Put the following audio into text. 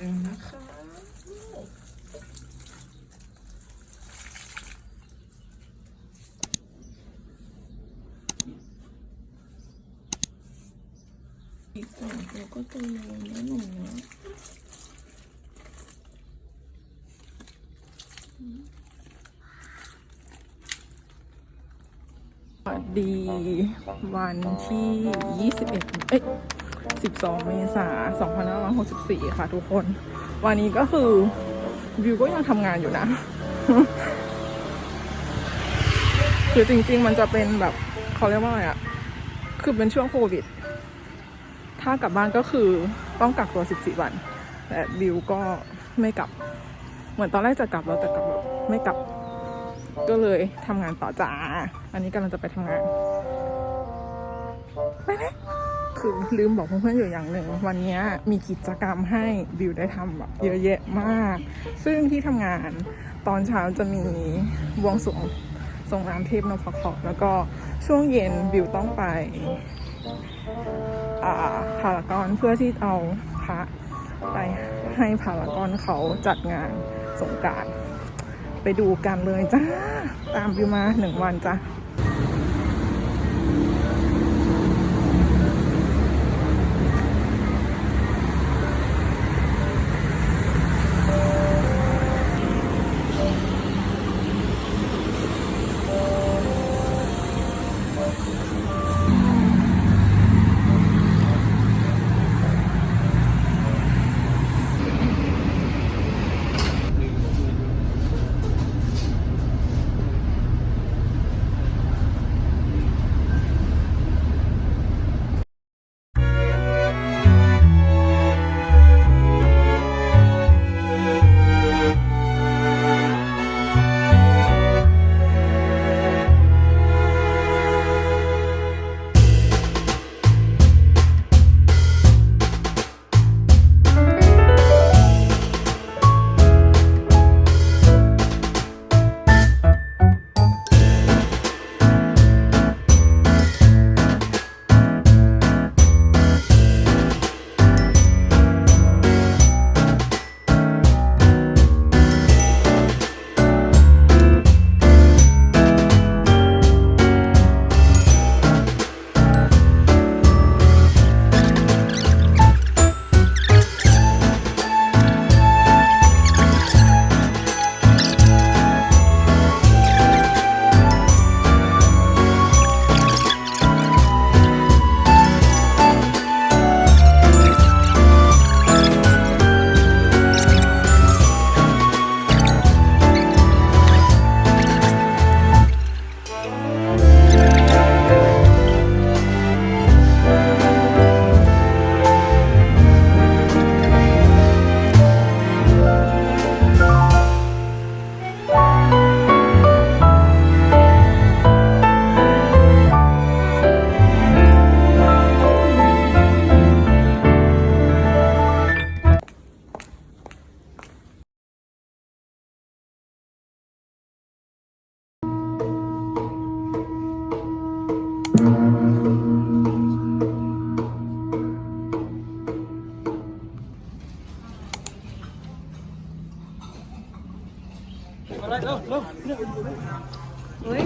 ร็วๆนะคะ อีกสองวก็ตัวเล็กนะหนูนะสวัสดีวันที่ 21 เอ๊ะ 12 เมษายน2564 ค่ะทุกคน วันนี้ก็คือ วิวก็ยังทำงานอยู่นะ คือจริง ๆ มันจะเป็นแบบเขาเรียกว่าอะไรอะคือเป็นช่วงโควิด ถ้ากลับบ้านก็คือต้องกักตัว 14 วัน แต่บิวก็ไม่กลับ เหมือนตอนแรกจะกลับแล้วแต่กลับแบบไม่กลับ ก็เลยทำงานต่อจ้า อันนี้กำลังจะไปทำงาน ไปเลย คือลืมบอกเพื่อนๆอยู่อย่างหนึ่งวันนี้มีกิจกรรมให้บิวได้ทำแบบเยอะแยะมาก ซึ่งที่ทำงานตอนเช้าจะมีบวงสรวงส่งน้ำเทพนพเคราะห์แล้วก็ช่วงเย็นบิวต้องไปอ่าพารากอนเพื่อที่เอาพระไปให้พารากอนเขาจัดงานสงกรารไปดูกันเลยจ้า ตามวิวมาหนึ่งวันจ้า Uy.